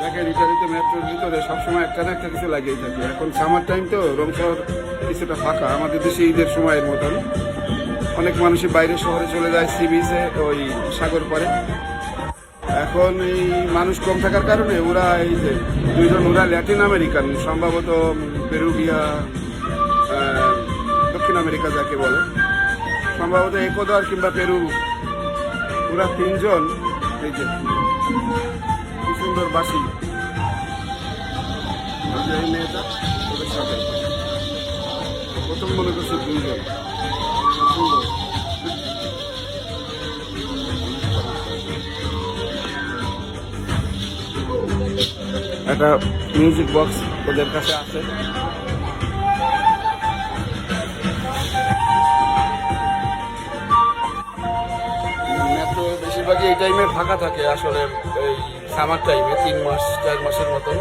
দেখেন ইটালিতে মেট্রোর ভিতরে সবসময় একটা না একটা কিছু লাগিয়েই থাকে। এখন সামার টাইম তো রোম শহর কিছুটা ফাঁকা। আমাদের দেশে ঈদের সময়ের মতন অনেক মানুষই বাইরে শহরে চলে যায় সি বিচে ওই সাগর পরে এখন এই মানুষ কম থাকার কারণে ওরা এই যে দুইজন, ওরা ল্যাটিন আমেরিকান সম্ভবত পেরুভিয়া দক্ষিণ আমেরিকা যাকে বলে। সম্ভবত একোদর কিংবা পেরু। ওরা তিনজন, এই যে কি সুন্দর বাসি এই মেয়েটা ওদের সাথে। প্রথম মনে করছে দুইজন। সুন্দর। একটা মিউজিক বক্স ওদের কাছে আছে। বেশিরভাগই এই টাইমে ফাঁকা থাকে আসলে এই সামার টাইমে তিন মাস চার মাসের মতন।